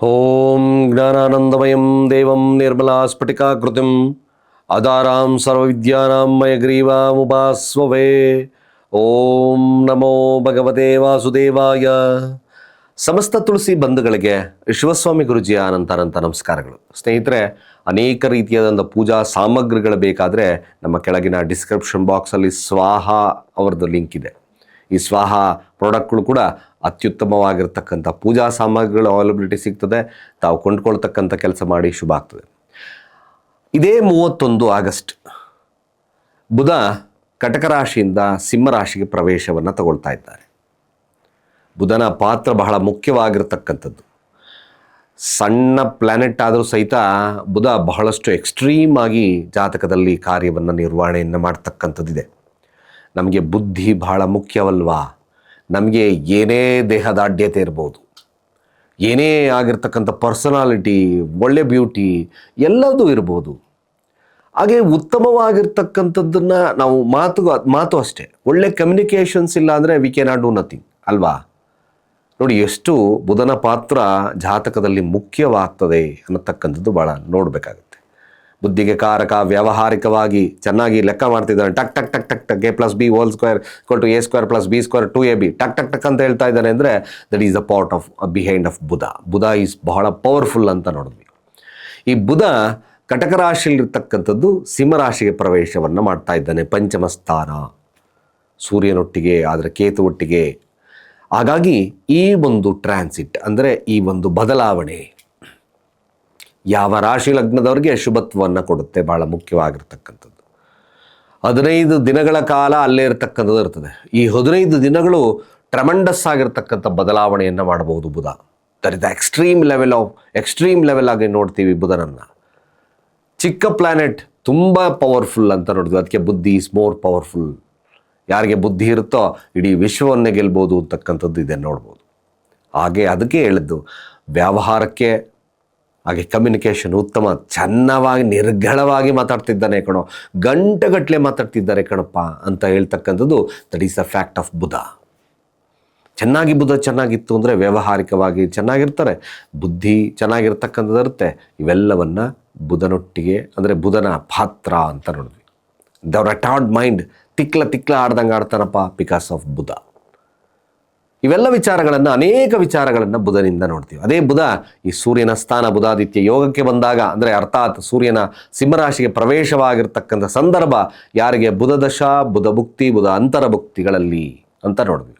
ಓಂ ಜ್ಞಾನಾನಂದಮಯಂ ದೇವಂ ನಿರ್ಮಲಾ ಸ್ಫಟಿಕಾಕೃತಿಂ ಅದಾರಾಂ ಸರ್ವವಿದ್ಯಾನಾಂ ಮಯಗ್ರೀವಾಮುಪಾಸ್ವವೇ ಓಂ ನಮೋ ಭಗವತೆ ವಾಸುದೇವಾಯ ಸಮಸ್ತ ತುಳಸಿ ಬಂಧುಗಳಿಗೆ ಶಿವಸ್ವಾಮಿ ಗುರುಜಿಯ ಅನಂತ ಅನಂತ ನಮಸ್ಕಾರಗಳು. ಸ್ನೇಹಿತರೆ, ಅನೇಕ ರೀತಿಯಾದಂಥ ಪೂಜಾ ಸಾಮಗ್ರಿಗಳು ಬೇಕಾದರೆ ನಮ್ಮ ಕೆಳಗಿನ ಡಿಸ್ಕ್ರಿಪ್ಷನ್ ಬಾಕ್ಸಲ್ಲಿ ಸ್ವಾಹ ಅವರದ್ದು ಲಿಂಕ್ ಇದೆ. ಈ ಸ್ವಾಹ ಪ್ರಾಡಕ್ಟ್ಗಳು ಕೂಡ ಅತ್ಯುತ್ತಮವಾಗಿರ್ತಕ್ಕಂಥ ಪೂಜಾ ಸಾಮಗ್ರಿಗಳ ಅವೈಲಬಿಲಿಟಿ ಸಿಗ್ತದೆ. ತಾವು ಕೊಂಡ್ಕೊಳ್ತಕ್ಕಂಥ ಕೆಲಸ ಮಾಡಿ ಶುಭ ಆಗ್ತದೆ. ಇದೇ ಮೂವತ್ತೊಂದು ಆಗಸ್ಟ್ ಬುಧ ಕಟಕ ರಾಶಿಯಿಂದ ಸಿಂಹರಾಶಿಗೆ ಪ್ರವೇಶವನ್ನು ತಗೊಳ್ತಾ ಇದ್ದಾರೆ. ಬುಧನ ಪಾತ್ರ ಬಹಳ ಮುಖ್ಯವಾಗಿರ್ತಕ್ಕಂಥದ್ದು. ಸಣ್ಣ ಪ್ಲ್ಯಾನೆಟ್ ಆದರೂ ಸಹಿತ ಬುಧ ಬಹಳಷ್ಟು ಎಕ್ಸ್ಟ್ರೀಮ್ ಆಗಿ ಜಾತಕದಲ್ಲಿ ಕಾರ್ಯವನ್ನು ನಿರ್ವಹಣೆಯನ್ನು ಮಾಡ್ತಕ್ಕಂಥದ್ದಿದೆ. ನಮಗೆ ಬುದ್ಧಿ ಬಹಳ ಮುಖ್ಯವಲ್ವಾ? ನಮಗೆ ಏನೇ ದೇಹದಾಢ್ಯತೆ ಇರ್ಬೋದು, ಏನೇ ಆಗಿರ್ತಕ್ಕಂಥ ಪರ್ಸನಾಲಿಟಿ ಒಳ್ಳೆ ಬ್ಯೂಟಿ ಎಲ್ಲದೂ ಇರ್ಬೋದು. ಹಾಗೆ ಉತ್ತಮವಾಗಿರ್ತಕ್ಕಂಥದ್ದನ್ನು ನಾವು ಮಾತು ಮಾತು ಅಷ್ಟೇ. ಒಳ್ಳೆ ಕಮ್ಯುನಿಕೇಷನ್ಸ್ ಇಲ್ಲ ಅಂದರೆ we can not do nothing ಅಲ್ವಾ? ನೋಡಿ, ಎಷ್ಟು ಬುಧನ ಪಾತ್ರ ಜಾತಕದಲ್ಲಿ ಮುಖ್ಯವಾಗ್ತದೆ ಅನ್ನತಕ್ಕಂಥದ್ದು ಭಾಳ ನೋಡಬೇಕಾಗುತ್ತೆ. ಬುದ್ಧಿಗೆ ಕಾರಕ, ವ್ಯಾವಹಾರಿಕವಾಗಿ ಚೆನ್ನಾಗಿ ಲೆಕ್ಕ ಮಾಡ್ತಿದ್ದಾನೆ. ಟಕ್ ಟಕ್ ಟಕ್ ಟಕ್ ಟಕ್ A plus B whole square equal to A square plus B square two A B ಟಕ್ ಟಕ್ ಟಕ್ ಅಂತ ಹೇಳ್ತಾ ಇದ್ದಾನೆ ಅಂದರೆ that is a part of behind of Budha. Budha is ಬಹಳ ಪವರ್ಫುಲ್ ಅಂತ ನೋಡಿದ್ವಿ. ಈ ಬುಧ ಕಟಕ ರಾಶಿಯಲ್ಲಿರ್ತಕ್ಕಂಥದ್ದು ಸಿಂಹರಾಶಿಗೆ ಪ್ರವೇಶವನ್ನು ಮಾಡ್ತಾ ಇದ್ದಾನೆ. ಪಂಚಮ ಸ್ಥಾನ. ಸೂರ್ಯನೊಟ್ಟಿಗೆ, ಆದರೆ ಕೇತು ಒಟ್ಟಿಗೆ ಹಾಗಾಗಿ ಈ ಒಂದು ಟ್ರಾನ್ಸಿಟ್ ಅಂದರೆ ಈ ಒಂದು ಬದಲಾವಣೆ ಯಾವ ರಾಶಿ ಲಗ್ನದವರಿಗೆ ಶುಭತ್ವವನ್ನು ಕೊಡುತ್ತೆ ಭಾಳ ಮುಖ್ಯವಾಗಿರ್ತಕ್ಕಂಥದ್ದು. ಹದಿನೈದು ದಿನಗಳ ಕಾಲ ಅಲ್ಲೇ ಇರತಕ್ಕಂಥದ್ದು ಇರ್ತದೆ. ಈ ಹದಿನೈದು ದಿನಗಳು ಟ್ರಮಂಡಸ್ ಆಗಿರ್ತಕ್ಕಂಥ ಬದಲಾವಣೆಯನ್ನು ಮಾಡಬಹುದು Budha. There is extreme level of extreme level ಆಗಿ ನೋಡ್ತೀವಿ ಬುಧನನ್ನು. ಚಿಕ್ಕ ಪ್ಲ್ಯಾನೆಟ್ ತುಂಬ ಪವರ್ಫುಲ್ ಅಂತ ನೋಡಿದ್ವಿ ಅದಕ್ಕೆ ಬುದ್ಧಿ ಈಸ್ ಮೋರ್ ಪವರ್ಫುಲ್ ಯಾರಿಗೆ ಬುದ್ಧಿ ಇರುತ್ತೋ ಇಡೀ ವಿಶ್ವವನ್ನೇ ಗೆಲ್ಬೋದು ಅಂತಕ್ಕಂಥದ್ದು ಇದೆ ನೋಡ್ಬೋದು. ಹಾಗೆ ಅದಕ್ಕೆ ಹೇಳಿದ್ದು, ವ್ಯವಹಾರಕ್ಕೆ ಹಾಗೆ ಕಮ್ಯುನಿಕೇಷನ್ ಉತ್ತಮ ಚೆನ್ನವಾಗಿ ನಿರ್ಗಳವಾಗಿ ಮಾತಾಡ್ತಿದ್ದಾನೆ ಕಣೋ ಗಂಟೆಗಟ್ಟಲೆ ಮಾತಾಡ್ತಿದ್ದಾರೆ ಕಣಪ್ಪ ಅಂತ ಹೇಳ್ತಕ್ಕಂಥದ್ದು that is a fact of Budha ಚೆನ್ನಾಗಿ ಬುಧ ಚೆನ್ನಾಗಿತ್ತು ಅಂದರೆ ವ್ಯಾವಹಾರಿಕವಾಗಿ ಚೆನ್ನಾಗಿರ್ತಾರೆ, ಬುದ್ಧಿ ಚೆನ್ನಾಗಿರ್ತಕ್ಕಂಥದ್ದು ಇರುತ್ತೆ, ಇವೆಲ್ಲವನ್ನು ಬುಧನೊಟ್ಟಿಗೆ ಅಂದರೆ ಬುಧನ ಪಾತ್ರ ಅಂತ ನೋಡಿದ್ವಿ. ದ ರೆಟಾರ್ಡ್ ಮೈಂಡ್ ತಿಕ್ಲ ತಿಕ್ಲ ಆಡ್ದಂಗೆ ಆಡ್ತಾನಪ್ಪ ಬಿಕಾಸ್ ಆಫ್ ಬುಧ. ಇವೆಲ್ಲ ವಿಚಾರಗಳನ್ನು, ಅನೇಕ ವಿಚಾರಗಳನ್ನು ಬುಧನಿಂದ ನೋಡ್ತೀವಿ. ಅದೇ ಬುಧ ಈ ಸೂರ್ಯನ ಸ್ಥಾನ ಬುಧಾದಿತ್ಯ ಯೋಗಕ್ಕೆ ಬಂದಾಗ, ಅಂದರೆ ಅರ್ಥಾತ್ ಸೂರ್ಯನ ಸಿಂಹರಾಶಿಗೆ ಪ್ರವೇಶವಾಗಿರ್ತಕ್ಕಂಥ ಸಂದರ್ಭ ಯಾರಿಗೆ? ಬುಧ ದಶ, ಬುಧ ಭುಕ್ತಿ, ಬುಧ ಅಂತರ ಅಂತ ನೋಡಿದ್ವಿ.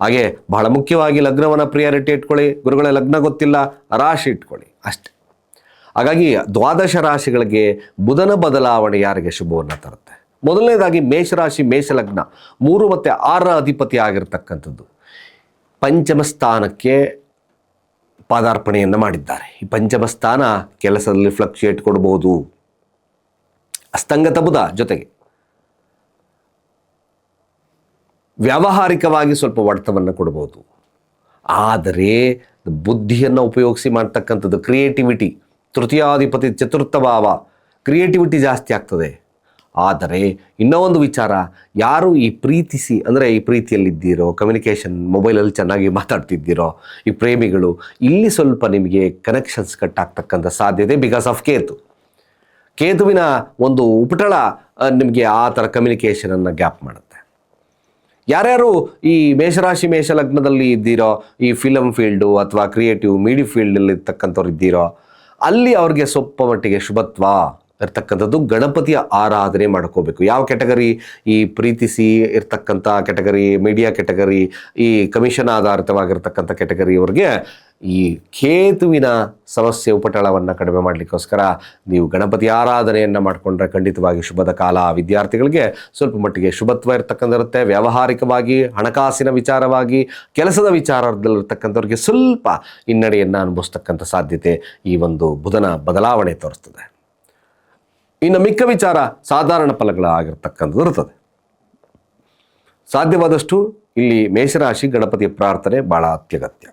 ಹಾಗೆ ಬಹಳ ಮುಖ್ಯವಾಗಿ ಲಗ್ನವನ್ನು ಪ್ರಿಯಾರಿಟಿ ಇಟ್ಕೊಳ್ಳಿ. ಗುರುಗಳ, ಲಗ್ನ ಗೊತ್ತಿಲ್ಲ, ರಾಶಿ ಇಟ್ಕೊಳ್ಳಿ. ಅಷ್ಟೆ. ಹಾಗಾಗಿ ದ್ವಾದಶ ರಾಶಿಗಳಿಗೆ ಬುಧನ ಬದಲಾವಣೆ ಯಾರಿಗೆ ಶುಭವನ್ನು ತರುತ್ತೆ? ಮೊದಲನೇದಾಗಿ ಮೇಷರಾಶಿ, ಮೇಷಲಗ್ನ. ಮೂರು ಮತ್ತು ಆರರ ಅಧಿಪತಿ ಆಗಿರತಕ್ಕಂಥದ್ದು. ಪಂಚಮ ಸ್ಥಾನಕ್ಕೆ ಪಾದಾರ್ಪಣೆಯನ್ನು ಮಾಡಿದ್ದಾರೆ. ಈ ಪಂಚಮ ಸ್ಥಾನ ಕೆಲಸದಲ್ಲಿ ಫ್ಲಕ್ಚುಯೇಟ್ ಕೊಡ್ಬೋದು. ಅಸ್ತಂಗತ ಬುಧ ಜೊತೆಗೆ. ವ್ಯಾವಹಾರಿಕವಾಗಿ ಸ್ವಲ್ಪ ಒಡೆತವನ್ನು ಕೊಡ್ಬೋದು. ಆದರೆ ಬುದ್ಧಿಯನ್ನು ಉಪಯೋಗಿಸಿ ಮಾಡ್ತಕ್ಕಂಥದ್ದು ಕ್ರಿಯೇಟಿವಿಟಿ ತೃತೀಯಾಧಿಪತಿ ಚತುರ್ಥ ಭಾವ ಕ್ರಿಯೇಟಿವಿಟಿ ಜಾಸ್ತಿ ಆಗ್ತದೆ. ಆದರೆ ಇನ್ನೂ ಒಂದು ವಿಚಾರ, ಯಾರು ಈ ಪ್ರೀತಿಸಿ, ಅಂದರೆ ಈ ಪ್ರೀತಿಯಲ್ಲಿದ್ದೀರೋ ಕಮ್ಯುನಿಕೇಷನ್ ಮೊಬೈಲಲ್ಲಿ ಚೆನ್ನಾಗಿ ಮಾತಾಡ್ತಿದ್ದೀರೋ ಈ ಪ್ರೇಮಿಗಳು, ಇಲ್ಲಿ ಸ್ವಲ್ಪ ನಿಮಗೆ ಕನೆಕ್ಷನ್ಸ್ ಕಟ್ ಆಗ್ತಕ್ಕಂಥ ಸಾಧ್ಯತೆ ಬಿಕಾಸ್ ಆಫ್ ಕೇತು. ಕೇತುವಿನ ಒಂದು ಉಪಟಳ ನಿಮಗೆ ಆ ಥರ ಕಮ್ಯುನಿಕೇಷನನ್ನು ಗ್ಯಾಪ್ ಮಾಡುತ್ತೆ. ಯಾರ್ಯಾರು ಈ ಮೇಷರಾಶಿ ಮೇಷ ಲಗ್ನದಲ್ಲಿ ಇದ್ದೀರೋ, ಈ ಫಿಲಮ್ ಫೀಲ್ಡು ಅಥವಾ ಕ್ರಿಯೇಟಿವ್ ಮೀಡಿಯಾ ಫೀಲ್ಡಲ್ಲಿ ಇರ್ತಕ್ಕಂಥವ್ರು ಇದ್ದೀರೋ, ಅಲ್ಲಿ ಅವ್ರಿಗೆ ಸ್ವಲ್ಪ ಮಟ್ಟಿಗೆ ಶುಭತ್ವ ಇರ್ತಕ್ಕಂಥದ್ದು ಗಣಪತಿಯ ಆರಾಧನೆ ಮಾಡ್ಕೋಬೇಕು. ಯಾವ ಕೆಟಗರಿ ಈ ಪ್ರೀತಿಸಿ ಇರ್ತಕ್ಕಂಥ ಕೆಟಗರಿ ಮೀಡಿಯಾ ಕೆಟಗರಿ ಈ ಕಮಿಷನ್ ಆಧಾರಿತವಾಗಿರ್ತಕ್ಕಂಥ ಕೆಟಗರಿಯವ್ರಿಗೆ ಈ ಕೇತುವಿನ ಸಮಸ್ಯೆ ಉಪಟಳವನ್ನು ಕಡಿಮೆ ಮಾಡಲಿಕ್ಕೋಸ್ಕರ ನೀವು ಗಣಪತಿ ಆರಾಧನೆಯನ್ನು ಮಾಡಿಕೊಂಡ್ರೆ ಖಂಡಿತವಾಗಿ ಶುಭದ ಕಾಲ. ವಿದ್ಯಾರ್ಥಿಗಳಿಗೆ ಸ್ವಲ್ಪ ಮಟ್ಟಿಗೆ ಶುಭತ್ವ ಇರ್ತಕ್ಕಂಥಿರುತ್ತೆ ವ್ಯಾವಹಾರಿಕವಾಗಿ, ಹಣಕಾಸಿನ ವಿಚಾರವಾಗಿ, ಕೆಲಸದ ವಿಚಾರದಲ್ಲಿರ್ತಕ್ಕಂಥವ್ರಿಗೆ ಸ್ವಲ್ಪ ಹಿನ್ನಡೆಯನ್ನು ಅನುಭವಿಸ್ತಕ್ಕಂಥ ಸಾಧ್ಯತೆ ಈ ಒಂದು ಬುಧನ ಬದಲಾವಣೆ ತೋರಿಸ್ತದೆ. ಇನ್ನು ಮಿಕ್ಕ ವಿಚಾರ ಸಾಧಾರಣ ಫಲಗಳಾಗಿರ್ತಕ್ಕಂಥದ್ದು ಇರ್ತದೆ. ಸಾಧ್ಯವಾದಷ್ಟು ಇಲ್ಲಿ ಮೇಷರಾಶಿ ಗಣಪತಿಯ ಪ್ರಾರ್ಥನೆ ಬಹಳ ಅತ್ಯಗತ್ಯ.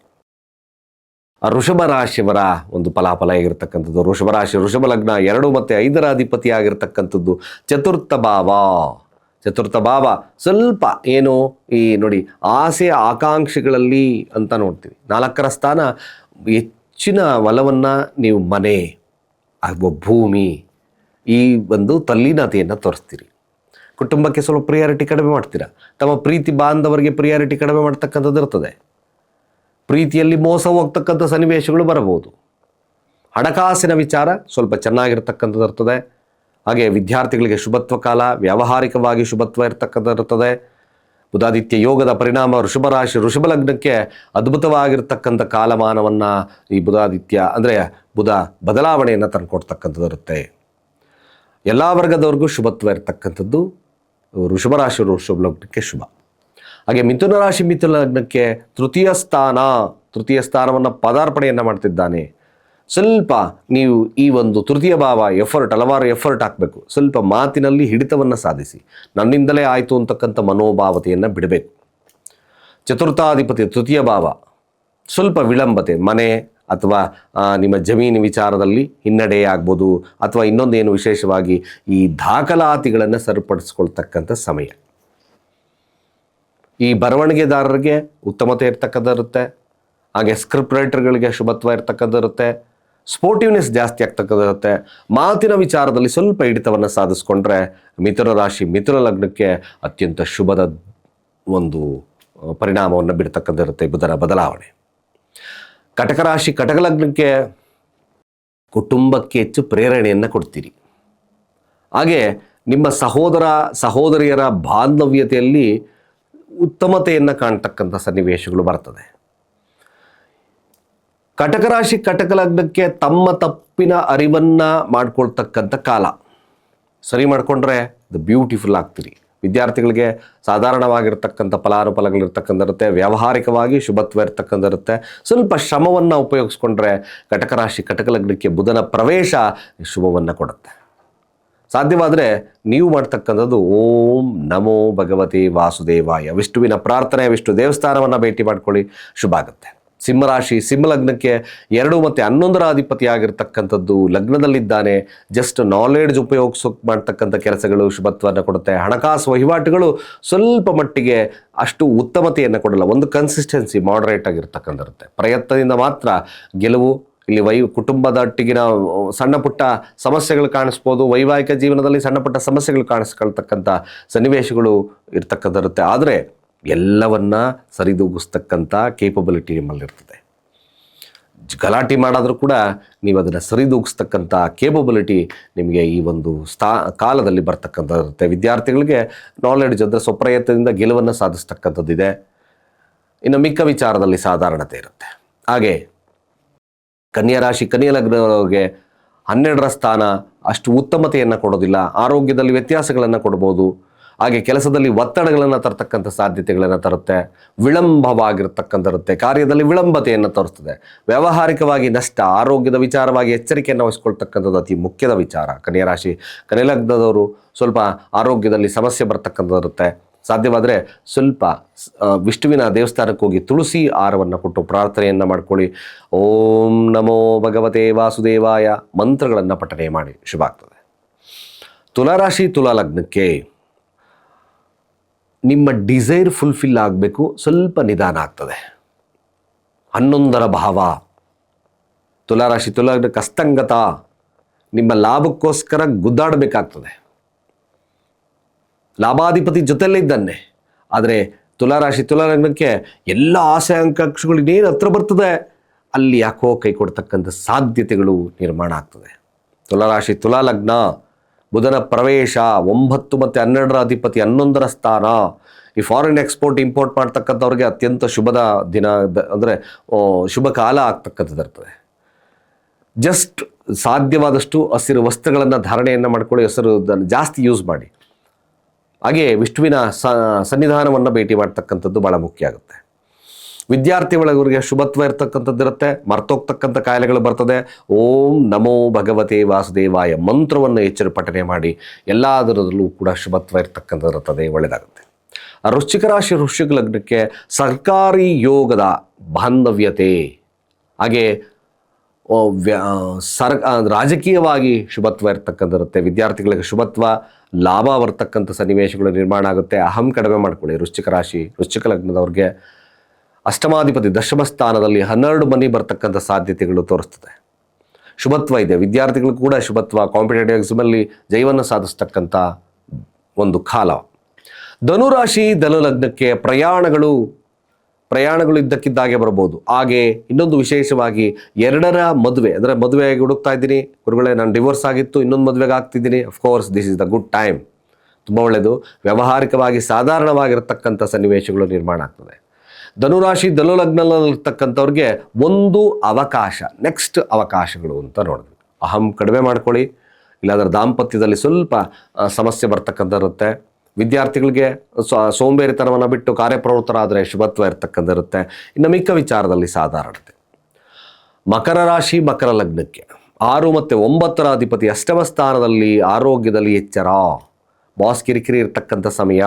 ಆ ಋಷಭ ರಾಶಿಯವರ ಒಂದು ಫಲಾಫಲ ಆಗಿರ್ತಕ್ಕಂಥದ್ದು ಋಷಭ ರಾಶಿ ಋಷಭ ಲಗ್ನ ಎರಡು ಮತ್ತು ಐದರ ಅಧಿಪತಿ ಆಗಿರ್ತಕ್ಕಂಥದ್ದು ಚತುರ್ಥ ಭಾವ. ಚತುರ್ಥ ಭಾವ ಸ್ವಲ್ಪ ಏನು ಈ ನೋಡಿ ಆಸೆ ಆಕಾಂಕ್ಷೆಗಳಲ್ಲಿ ಅಂತ ನೋಡ್ತೀವಿ. ನಾಲ್ಕರ ಸ್ಥಾನ ಹೆಚ್ಚಿನ ಒಲವನ್ನು ನೀವು ಮನೆ ಅಥವಾ ಭೂಮಿ ಈ ಒಂದು ತಲ್ಲೀನತೆಯನ್ನು ತೋರಿಸ್ತೀರಿ. ಕುಟುಂಬಕ್ಕೆ ಸ್ವಲ್ಪ ಪ್ರಿಯಾರಿಟಿ ಕಡಿಮೆ ಮಾಡ್ತೀರಾ? ತಮ್ಮ ಪ್ರೀತಿ ಬಾಂಧವರಿಗೆ ಪ್ರಿಯಾರಿಟಿ ಕಡಿಮೆ ಮಾಡ್ತಕ್ಕಂಥದ್ದು ಇರ್ತದೆ. ಪ್ರೀತಿಯಲ್ಲಿ ಮೋಸ ಹೋಗ್ತಕ್ಕಂಥ ಸನ್ನಿವೇಶಗಳು ಬರಬಹುದು. ಹಣಕಾಸಿನ ವಿಚಾರ ಸ್ವಲ್ಪ ಚೆನ್ನಾಗಿರ್ತಕ್ಕಂಥದ್ದು ಇರ್ತದೆ. ಹಾಗೆ ವಿದ್ಯಾರ್ಥಿಗಳಿಗೆ ಶುಭತ್ವ ಕಾಲ, ವ್ಯಾವಹಾರಿಕವಾಗಿ ಶುಭತ್ವ ಇರ್ತಕ್ಕಂಥದ್ದು ಇರ್ತದೆ. ಬುಧಾದಿತ್ಯ ಯೋಗದ ಪರಿಣಾಮ ಋಷಭ ರಾಶಿ ಋಷಭ ಲಗ್ನಕ್ಕೆ ಅದ್ಭುತವಾಗಿರ್ತಕ್ಕಂಥ ಕಾಲಮಾನವನ್ನು ಈ ಬುಧಾದಿತ್ಯ, ಅಂದರೆ ಬುಧ ಬದಲಾವಣೆಯನ್ನು ತಂದುಕೊಡ್ತಕ್ಕಂಥದ್ದು ಇರುತ್ತೆ. ಎಲ್ಲ ವರ್ಗದವ್ರಿಗೂ ಶುಭತ್ವ ಇರತಕ್ಕಂಥದ್ದು. ಋಷಭ ರಾಶಿ ಋಷಭ ಲಗ್ನಕ್ಕೆ ಶುಭ. ಹಾಗೆ ಮಿಥುನ ರಾಶಿ, ಮಿಥುನ ಲಗ್ನಕ್ಕೆ ತೃತೀಯ ಸ್ಥಾನ, ತೃತೀಯ ಸ್ಥಾನವನ್ನು ಪದಾರ್ಪಣೆಯನ್ನು ಮಾಡ್ತಿದ್ದಾನೆ. ಸ್ವಲ್ಪ ನೀವು ಈ ಒಂದು ತೃತೀಯ ಭಾವ ಎಫರ್ಟ್ ಹಲವಾರು ಎಫರ್ಟ್ ಹಾಕಬೇಕು. ಸ್ವಲ್ಪ ಮಾತಿನಲ್ಲಿ ಹಿಡಿತವನ್ನು ಸಾಧಿಸಿ. ನನ್ನಿಂದಲೇ ಆಯಿತು ಅಂತಕ್ಕಂಥ ಮನೋಭಾವತೆಯನ್ನು ಬಿಡಬೇಕು. ಚತುರ್ಥಾಧಿಪತಿ, ತೃತೀಯ ಭಾವ. ಸ್ವಲ್ಪ ವಿಳಂಬತೆ, ಮನೆ ಅಥವಾ ನಿಮ್ಮ ಜಮೀನು ವಿಚಾರದಲ್ಲಿ ಹಿನ್ನಡೆ ಆಗ್ಬೋದು ಅಥವಾ ಇನ್ನೊಂದೇನು ವಿಶೇಷವಾಗಿ ಈ ದಾಖಲಾತಿಗಳನ್ನು ಸರಿಪಡಿಸ್ಕೊಳ್ತಕ್ಕಂಥ ಸಮಯ. ಈ ಬರವಣಿಗೆದಾರರಿಗೆ ಉತ್ತಮತೆ ಇರ್ತಕ್ಕಂಥ ಇರುತ್ತೆ. ಹಾಗೆ ಸ್ಕ್ರಿಪ್ಟ್ ರೈಟರ್ಗಳಿಗೆ ಶುಭತ್ವ ಇರ್ತಕ್ಕಂಥ ಇರುತ್ತೆ. ಸ್ಪೋರ್ಟಿವ್ನೆಸ್ ಜಾಸ್ತಿ ಆಗ್ತಕ್ಕಂಥ ಇರುತ್ತೆ. ಮಾತಿನ ವಿಚಾರದಲ್ಲಿ ಸ್ವಲ್ಪ ಹಿಡಿತವನ್ನು ಸಾಧಿಸ್ಕೊಂಡ್ರೆ ಮಿಥುನ ರಾಶಿ, ಮಿಥುನ ಲಗ್ನಕ್ಕೆ ಅತ್ಯಂತ ಶುಭದ ಒಂದು ಪರಿಣಾಮವನ್ನು ಬಿಡ್ತಕ್ಕಂಥದ್ದಿರುತ್ತೆ ಬುಧನ ಬದಲಾವಣೆ. ಕಟಕ ರಾಶಿ ಕಟಕ ಲಗ್ನಕ್ಕೆ ಕುಟುಂಬಕ್ಕೆ ಹೆಚ್ಚು ಪ್ರೇರಣೆಯನ್ನು ಕೊಡ್ತೀರಿ. ಹಾಗೆ ನಿಮ್ಮ ಸಹೋದರ, ಸಹೋದರಿಯರ ಬಾಂಧವ್ಯತೆಯಲ್ಲಿ ಉತ್ತಮತೆಯನ್ನು ಕಾಣ್ತಕ್ಕಂಥ ಸನ್ನಿವೇಶಗಳು ಬರ್ತದೆ. ಕಟಕ ರಾಶಿ ಕಟಕ ಲಗ್ನಕ್ಕೆ ತಮ್ಮ ತಪ್ಪಿನ ಅರಿವನ್ನು ಮಾಡಿಕೊಳ್ತಕ್ಕಂಥ ಕಾಲ. ಸರಿ ಮಾಡಿಕೊಂಡ್ರೆ ಅದು ಬ್ಯೂಟಿಫುಲ್ ಆಗ್ತೀರಿ. ವಿದ್ಯಾರ್ಥಿಗಳಿಗೆ ಸಾಧಾರಣವಾಗಿರ್ತಕ್ಕಂಥ ಫಲಾನುಫಲಗಳಿರ್ತಕ್ಕಂಥರುತ್ತೆ ವ್ಯಾವಹಾರಿಕವಾಗಿ ಶುಭತ್ವ ಇರ್ತಕ್ಕಂಥರುತ್ತೆ ಸ್ವಲ್ಪ ಶ್ರಮವನ್ನು ಉಪಯೋಗಿಸ್ಕೊಂಡ್ರೆ ಕಟಕ ರಾಶಿ ಕಟಕ ಲಗ್ನಕ್ಕೆ ಬುಧನ ಪ್ರವೇಶ ಶುಭವನ್ನು ಕೊಡುತ್ತೆ. ಸಾಧ್ಯವಾದರೆ ನೀವು ಮಾಡ್ತಕ್ಕಂಥದ್ದು ಓಂ ನಮೋ ಭಗವತಿ ವಾಸುದೇವಾಯ. ವಿಷ್ಣುವಿನ ಪ್ರಾರ್ಥನೆ, ವಿಷ್ಣು ದೇವಸ್ಥಾನವನ್ನು ಭೇಟಿ ಮಾಡ್ಕೊಳ್ಳಿ, ಶುಭ ಆಗುತ್ತೆ. ಸಿಂಹರಾಶಿ, ಸಿಂಹಲಗ್ನಕ್ಕೆ ಎರಡು ಮತ್ತು ಹನ್ನೊಂದರ ಅಧಿಪತಿಯಾಗಿರ್ತಕ್ಕಂಥದ್ದು ಲಗ್ನದಲ್ಲಿದ್ದಾನೆ. ಜಸ್ಟ್ ನಾಲೆಡ್ಜ್ ಉಪಯೋಗಿಸೋಕೆ ಮಾಡ್ತಕ್ಕಂಥ ಕೆಲಸಗಳು ಶುಭತ್ವವನ್ನು ಕೊಡುತ್ತೆ. ಹಣಕಾಸು ವಹಿವಾಟುಗಳು ಸ್ವಲ್ಪ ಮಟ್ಟಿಗೆ ಅಷ್ಟು ಉತ್ತಮತೆಯನ್ನು ಕೊಡಲ್ಲ. ಒಂದು ಕನ್ಸಿಸ್ಟೆನ್ಸಿ ಮಾಡರೇಟ್ ಆಗಿರ್ತಕ್ಕಂಥರುತ್ತೆ ಪ್ರಯತ್ನದಿಂದ ಮಾತ್ರ ಗೆಲುವು, ಇಲ್ಲಿ ವೈ ಕುಟುಂಬದೊಟ್ಟಿಗಿನ ಸಣ್ಣ ಪುಟ್ಟ ಸಮಸ್ಯೆಗಳು ಕಾಣಿಸ್ಬೋದು. ವೈವಾಹಿಕ ಜೀವನದಲ್ಲಿ ಸಣ್ಣ ಪುಟ್ಟ ಸಮಸ್ಯೆಗಳು ಕಾಣಿಸ್ಕೊಳ್ತಕ್ಕಂಥ ಸನ್ನಿವೇಶಗಳು ಇರ್ತಕ್ಕಂಥರುತ್ತೆ ಆದರೆ ಎಲ್ಲವನ್ನ ಸರಿದೂಗಿಸ್ತಕ್ಕಂಥ ಕೇಪಬಿಲಿಟಿ ನಿಮ್ಮಲ್ಲಿರ್ತದೆ. ಗಲಾಟೆ ಮಾಡಾದರೂ ಕೂಡ ನೀವು ಅದನ್ನು ಸರಿದೂಗಿಸ್ತಕ್ಕಂಥ ಕೇಪಬಿಲಿಟಿ ನಿಮಗೆ ಈ ಒಂದು ಸ್ಥಾ, ಕಾಲದಲ್ಲಿ ಬರ್ತಕ್ಕಂಥದ್ದು ಇರುತ್ತೆ ವಿದ್ಯಾರ್ಥಿಗಳಿಗೆ ನಾಲೆಡ್ಜ್ ಅಂದರೆ ಸ್ವಪ್ರಯತ್ನದಿಂದ ಗೆಲುವನ್ನು ಸಾಧಿಸ್ತಕ್ಕಂಥದ್ದಿದೆ. ಇನ್ನು ಮಿಕ್ಕ ವಿಚಾರದಲ್ಲಿ ಸಾಧಾರಣತೆ ಇರುತ್ತೆ. ಹಾಗೆ ಕನ್ಯಾ ರಾಶಿ, ಕನ್ಯಾ ಲಗ್ನವರಿಗೆ ಹನ್ನೆರಡರ ಸ್ಥಾನ ಅಷ್ಟು ಉತ್ತಮತೆಯನ್ನು ಕೊಡೋದಿಲ್ಲ, ಆರೋಗ್ಯದಲ್ಲಿ ವ್ಯತ್ಯಾಸಗಳನ್ನು ಕೊಡ್ಬೋದು. ಹಾಗೆ ಕೆಲಸದಲ್ಲಿ ಒತ್ತಡಗಳನ್ನು ತರ್ತಕ್ಕಂಥ ಸಾಧ್ಯತೆಗಳನ್ನು ತರುತ್ತೆ ವಿಳಂಬವಾಗಿರ್ತಕ್ಕಂಥ ಇರುತ್ತೆ ಕಾರ್ಯದಲ್ಲಿ ವಿಳಂಬತೆಯನ್ನು ತೋರಿಸ್ತದೆ. ವ್ಯಾವಹಾರಿಕವಾಗಿ ನಷ್ಟ, ಆರೋಗ್ಯದ ವಿಚಾರವಾಗಿ ಎಚ್ಚರಿಕೆಯನ್ನು ವಹಿಸ್ಕೊಳ್ತಕ್ಕಂಥದ್ದು ಅತಿ ಮುಖ್ಯದ ವಿಚಾರ. ಕನ್ಯಾ ರಾಶಿ ಕನ್ಯಾ ಸ್ವಲ್ಪ ಆರೋಗ್ಯದಲ್ಲಿ ಸಮಸ್ಯೆ ಬರ್ತಕ್ಕಂಥದ್ದಿರುತ್ತೆ. ಸಾಧ್ಯವಾದರೆ ಸ್ವಲ್ಪ ವಿಷ್ಣುವಿನ ದೇವಸ್ಥಾನಕ್ಕೆ ಹೋಗಿ ತುಳಸಿ ಆರವನ್ನು ಕೊಟ್ಟು ಪ್ರಾರ್ಥನೆಯನ್ನು ಮಾಡ್ಕೊಳ್ಳಿ. ಓಂ ನಮೋ ಭಗವತೆ ವಾಸುದೇವಾಯ. ಮಂತ್ರಗಳನ್ನು ಪಠನೆ ಮಾಡಿ. ಶುಭ ಆಗ್ತದೆ. ತುಲಾರಾಶಿ ತುಲಾ ಲಗ್ನಕ್ಕೆ ನಿಮ್ಮ ಡಿಸೈರ್ ಫುಲ್ಫಿಲ್ ಆಗಬೇಕು, ಸ್ವಲ್ಪ ನಿಧಾನ ಆಗ್ತದೆ. ಹನ್ನೊಂದರ ಭಾವ. ತುಲಾರಾಶಿ ತುಲಾ ಕಸ್ತಂಗತ. ನಿಮ್ಮ ಲಾಭಕ್ಕೋಸ್ಕರ ಗುದ್ದಾಡಬೇಕಾಗ್ತದೆ. ಲಾಭಾಧಿಪತಿ ಜೊತೆಯಲ್ಲೇ ಇದ್ದಾನೆ. ಆದರೆ ತುಲಾರಾಶಿ ತುಲಾಲಗ್ನಕ್ಕೆ ಎಲ್ಲ ಆಸೆ ಅಂಕಾಕ್ಷಗಳು ಇನ್ನೇನು ಹತ್ರ ಬರ್ತದೆ. ಅಲ್ಲಿ ಯಾಕೋ ಕೈ ಕೊಡ್ತಕ್ಕಂಥ ಸಾಧ್ಯತೆಗಳು ನಿರ್ಮಾಣ ಆಗ್ತದೆ. ತುಲಾರಾಶಿ ತುಲಾಲಗ್ನ. ಬುಧನ ಪ್ರವೇಶ ಒಂಬತ್ತು ಮತ್ತು ಹನ್ನೆರಡರ ಅಧಿಪತಿ ಹನ್ನೊಂದರ ಸ್ಥಾನ. ಈ ಫಾರಿನ್ ಎಕ್ಸ್ಪೋರ್ಟ್ ಇಂಪೋರ್ಟ್ ಮಾಡ್ತಕ್ಕಂಥವ್ರಿಗೆ ಅತ್ಯಂತ ಶುಭದ ದಿನ ಅಂದರೆ ಶುಭ ಕಾಲ ಆಗ್ತಕ್ಕಂಥದ್ದಿರ್ತದೆ ಜಸ್ಟ್ ಸಾಧ್ಯವಾದಷ್ಟು ಹಸಿರು ವಸ್ತ್ರಗಳನ್ನು ಧಾರಣೆಯನ್ನು ಮಾಡ್ಕೊಳ್ಳಿ, ಹೆಸರು ಜಾಸ್ತಿ ಯೂಸ್ ಮಾಡಿ. ಹಾಗೆ ವಿಷ್ಣುವಿನ ಸನ್ನಿಧಾನವನ್ನು ಭೇಟಿ ಮಾಡ್ತಕ್ಕಂಥದ್ದು ಭಾಳ ಮುಖ್ಯ ಆಗುತ್ತೆ. ವಿದ್ಯಾರ್ಥಿ ಒಳಗವರಿಗೆ ಶುಭತ್ವ ಇರ್ತಕ್ಕಂಥದ್ದು ಇರುತ್ತೆ, ಮರ್ತೋಗ್ತಕ್ಕಂಥ ಕಾಯಿಲೆಗಳು ಬರ್ತದೆ. ಓಂ ನಮೋ ಭಗವತಿ ವಾಸುದೇವಾಯ ಮಂತ್ರವನ್ನು ಎಚ್ಚರ ಪಠನೆ ಮಾಡಿ ಎಲ್ಲದರಲ್ಲೂ ಕೂಡ ಶುಭತ್ವ ಇರ್ತಕ್ಕಂಥದ್ದು ಇರ್ತದೆ ಒಳ್ಳೆಯದಾಗುತ್ತೆ. ವೃಶ್ಚಿಕ ರಾಶಿ ವೃಶ್ಚಿಕ ಲಗ್ನಕ್ಕೆ ಸರ್ಕಾರಿ ಯೋಗದ ಬಾಂಧವ್ಯತೆ, ಹಾಗೆ ಸರ್ ರಾಜಕೀಯವಾಗಿ ಶುಭತ್ವ ಇರ್ತಕ್ಕಂಥರುತ್ತೆ ವಿದ್ಯಾರ್ಥಿಗಳಿಗೆ ಶುಭತ್ವ, ಲಾಭ ಬರ್ತಕ್ಕಂಥ ಸನ್ನಿವೇಶಗಳು ನಿರ್ಮಾಣ ಆಗುತ್ತೆ. ಅಹಂ ಕಡಿಮೆ ಮಾಡ್ಕೊಳ್ಳಿ ವೃಶ್ಚಿಕ ರಾಶಿ ವೃಶ್ಚಿಕ ಲಗ್ನದವ್ರಿಗೆ. ಅಷ್ಟಮಾಧಿಪತಿ ದಶಮ ಸ್ಥಾನದಲ್ಲಿ ಹನ್ನೆರಡು ಮನಿ ಬರ್ತಕ್ಕಂಥ ಸಾಧ್ಯತೆಗಳು ತೋರಿಸ್ತದೆ. ಶುಭತ್ವ ಇದೆ ವಿದ್ಯಾರ್ಥಿಗಳು ಕೂಡ ಶುಭತ್ವ, ಕಾಂಪಿಟೇಟಿವ್ ಎಕ್ಸಾಮಲ್ಲಿ ಜಯವನ್ನು ಸಾಧಿಸ್ತಕ್ಕಂಥ ಒಂದು ಕಾಲ. ಧನುರಾಶಿ ಧನುಲಗ್ನಕ್ಕೆ ಪ್ರಯಾಣಗಳು ಪ್ರಯಾಣಗಳು ಇದ್ದಕ್ಕಿದ್ದಾಗೆ ಬರ್ಬೋದು ಹಾಗೆ ಇನ್ನೊಂದು ವಿಶೇಷವಾಗಿ ಎರಡರ ಮದುವೆ, ಅಂದರೆ ಮದುವೆಯಾಗಿ ಹುಡುಕ್ತಾ ಇದ್ದೀನಿ. ಗುರುಗಳೇ, ನಾನು ಡಿವೋರ್ಸ್ ಆಗಿತ್ತು, ಇನ್ನೊಂದು ಮದುವೆಗೆ ಆಗ್ತಿದ್ದೀನಿ. Of course this is the good time ತುಂಬ ಒಳ್ಳೆಯದು ವ್ಯವಹಾರಿಕವಾಗಿ ಸಾಧಾರಣವಾಗಿರ್ತಕ್ಕಂಥ ಸನ್ನಿವೇಶಗಳು ನಿರ್ಮಾಣ ಆಗ್ತದೆ. ಧನುರಾಶಿ ಧನುಲಗ್ನಲ್ಲಿರ್ತಕ್ಕಂಥವ್ರಿಗೆ ಒಂದು ಅವಕಾಶ ನೆಕ್ಸ್ಟ್ ಅವಕಾಶಗಳು ಅಂತ ನೋಡಿದ್ವಿ. ಅಹಂ ಕಡಿಮೆ ಮಾಡ್ಕೊಳ್ಳಿ, ಇಲ್ಲಾದ್ರೆ ದಾಂಪತ್ಯದಲ್ಲಿ ಸ್ವಲ್ಪ ಸಮಸ್ಯೆ ಬರ್ತಕ್ಕಂಥರುತ್ತೆ ವಿದ್ಯಾರ್ಥಿಗಳಿಗೆ ಸೋಂಬೇರಿತನವನ್ನು ಬಿಟ್ಟು ಕಾರ್ಯಪ್ರವೃತ್ತರಾದರೆ ಶುಭತ್ವ ಇರ್ತಕ್ಕಂಥಿರುತ್ತೆ ಇನ್ನು ಮಿಕ್ಕ ವಿಚಾರದಲ್ಲಿ ಸಾಧಾರಣತೆ. ಮಕರ ರಾಶಿ, ಮಕರ ಲಗ್ನಕ್ಕೆ. ಆರು ಮತ್ತು ಒಂಬತ್ತರ ಅಧಿಪತಿ ಅಷ್ಟಮ ಸ್ಥಾನದಲ್ಲಿ ಆರೋಗ್ಯದಲ್ಲಿ ಎಚ್ಚರ. ಬಾಸ್ ಕಿರಿಕಿರಿ ಇರ್ತಕ್ಕಂಥ ಸಮಯ.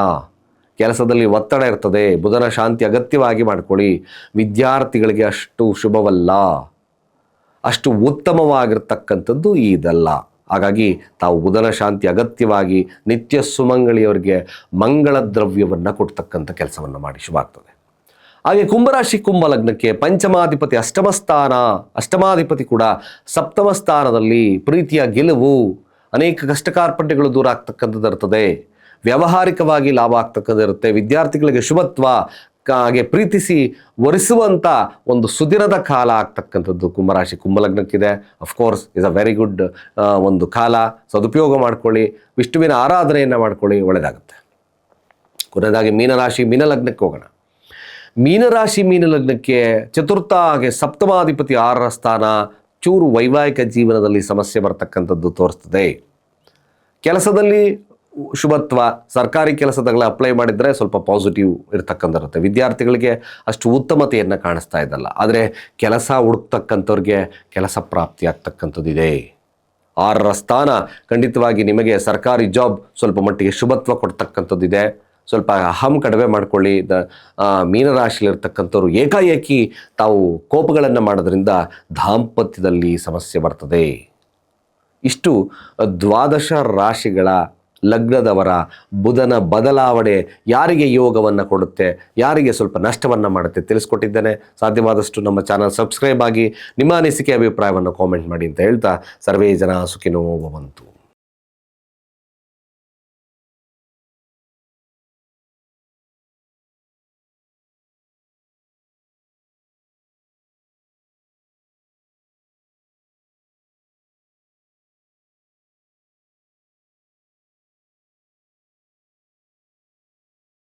ಕೆಲಸದಲ್ಲಿ ಒತ್ತಡ ಇರ್ತದೆ, ಬುಧನ ಶಾಂತಿ ಅಗತ್ಯವಾಗಿ ಮಾಡ್ಕೊಳ್ಳಿ. ವಿದ್ಯಾರ್ಥಿಗಳಿಗೆ ಅಷ್ಟು ಶುಭವಲ್ಲ. ಅಷ್ಟು ಉತ್ತಮವಾಗಿರ್ತಕ್ಕಂಥದ್ದು ಇದಲ್ಲ. ಹಾಗಾಗಿ ತಾವು ಬುಧನ ಶಾಂತಿ ಅಗತ್ಯವಾಗಿ ನಿತ್ಯ ಸುಮಂಗಳಿಯವರಿಗೆ ಮಂಗಳ ದ್ರವ್ಯವನ್ನು ಕೊಡ್ತಕ್ಕಂಥ ಕೆಲಸವನ್ನು ಮಾಡಿ ಶುಭ ಆಗ್ತದೆ. ಹಾಗೆ ಕುಂಭರಾಶಿ ಕುಂಭ ಲಗ್ನಕ್ಕೆ ಪಂಚಮಾಧಿಪತಿ ಅಷ್ಟಮ ಸ್ಥಾನ, ಅಷ್ಟಮಾಧಿಪತಿ ಕೂಡ ಸಪ್ತಮ ಸ್ಥಾನದಲ್ಲಿ ಪ್ರೀತಿಯ ಗೆಲುವು, ಅನೇಕ ಕಷ್ಟ ಕಾರ್ಪಣ್ಯಗಳು ದೂರ ಆಗ್ತಕ್ಕಂಥದ್ದು ಇರ್ತದೆ. ವ್ಯಾವಹಾರಿಕವಾಗಿ ಲಾಭ ಆಗ್ತಕ್ಕಂಥದ್ದು ಇರುತ್ತೆ ವಿದ್ಯಾರ್ಥಿಗಳಿಗೆ ಶುಭತ್ವ ಹಾಗೆ ಪ್ರೀತಿಸಿ ಒರೆಸುವಂಥ ಒಂದು ಸುದಿರದ ಕಾಲ ಆಗ್ತಕ್ಕಂಥದ್ದು ಕುಂಭರಾಶಿ ಕುಂಭಲಗ್ನಕ್ಕಿದೆ. Of course is a very good ಒಂದು ಕಾಲ. ಸದುಪಯೋಗ ಮಾಡ್ಕೊಳ್ಳಿ. ವಿಷ್ಣುವಿನ ಆರಾಧನೆಯನ್ನು ಮಾಡ್ಕೊಳ್ಳಿ. ಒಳ್ಳೆಯದಾಗುತ್ತೆ. ಕೊನೆಯದಾಗಿ ಮೀನರಾಶಿ, ಮೀನಲಗ್ನಕ್ಕೆ ಹೋಗೋಣ. ಮೀನರಾಶಿ, ಮೀನಲಗ್ನಕ್ಕೆ ಚತುರ್ಥ ಹಾಗೆ ಸಪ್ತಮಾಧಿಪತಿ ಆರರ ಸ್ಥಾನ ಚೂರು ವೈವಾಹಿಕ ಜೀವನದಲ್ಲಿ ಸಮಸ್ಯೆ ಬರತಕ್ಕಂಥದ್ದು ತೋರಿಸ್ತದೆ. ಕೆಲಸದಲ್ಲಿ ಶುಭತ್ವ, ಸರ್ಕಾರಿ ಕೆಲಸದಲ್ಲಿ ಅಪ್ಲೈ ಮಾಡಿದರೆ ಸ್ವಲ್ಪ ಪಾಸಿಟಿವ್ ಇರ್ತಕ್ಕಂಥರುತ್ತೆ ವಿದ್ಯಾರ್ಥಿಗಳಿಗೆ ಅಷ್ಟು ಉತ್ತಮತೆಯನ್ನು ಕಾಣಿಸ್ತಾ ಇದ್ದಲ್ಲ ಆದರೆ ಕೆಲಸ ಹುಡುಕ್ತಕ್ಕಂಥವ್ರಿಗೆ ಕೆಲಸ ಪ್ರಾಪ್ತಿ ಆಗ್ತಕ್ಕಂಥದ್ದಿದೆ. ಆರರ ಸ್ಥಾನ, ಖಂಡಿತವಾಗಿ ನಿಮಗೆ ಸರ್ಕಾರಿ ಜಾಬ್ ಸ್ವಲ್ಪ ಮಟ್ಟಿಗೆ ಶುಭತ್ವ ಕೊಡ್ತಕ್ಕಂಥದ್ದಿದೆ. ಸ್ವಲ್ಪ ಅಹಂ ಕಡಿಮೆ ಮಾಡಿಕೊಳ್ಳಿ. ದ ಮೀನರಾಶಿಯಲ್ಲಿರ್ತಕ್ಕಂಥವ್ರು ಏಕಾಏಕಿ ತಾವು ಕೋಪಗಳನ್ನು ಮಾಡೋದ್ರಿಂದ ದಾಂಪತ್ಯದಲ್ಲಿ ಸಮಸ್ಯೆ ಬರ್ತದೆ. ಇಷ್ಟು ದ್ವಾದಶ ರಾಶಿಗಳ ಲಗ್ನದವರ ಬುಧನ ಬದಲಾವಣೆ ಯಾರಿಗೆ ಯೋಗವನ್ನು ಕೊಡುತ್ತೆ, ಯಾರಿಗೆ ಸ್ವಲ್ಪ ನಷ್ಟವನ್ನು ಮಾಡುತ್ತೆ ತಿಳಿಸ್ಕೊಟ್ಟಿದ್ದೇನೆ. ಸಾಧ್ಯವಾದಷ್ಟು ನಮ್ಮ ಚಾನಲ್ ಸಬ್ಸ್ಕ್ರೈಬ್ ಆಗಿ ನಿಮ್ಮ ಅನಿಸಿಕೆ ಅಭಿಪ್ರಾಯವನ್ನು ಕಾಮೆಂಟ್ ಮಾಡಿ ಅಂತ ಹೇಳ್ತಾ ಸರ್ವೇ ಜನ ಸುಖಿನೋ ಭವಂತು.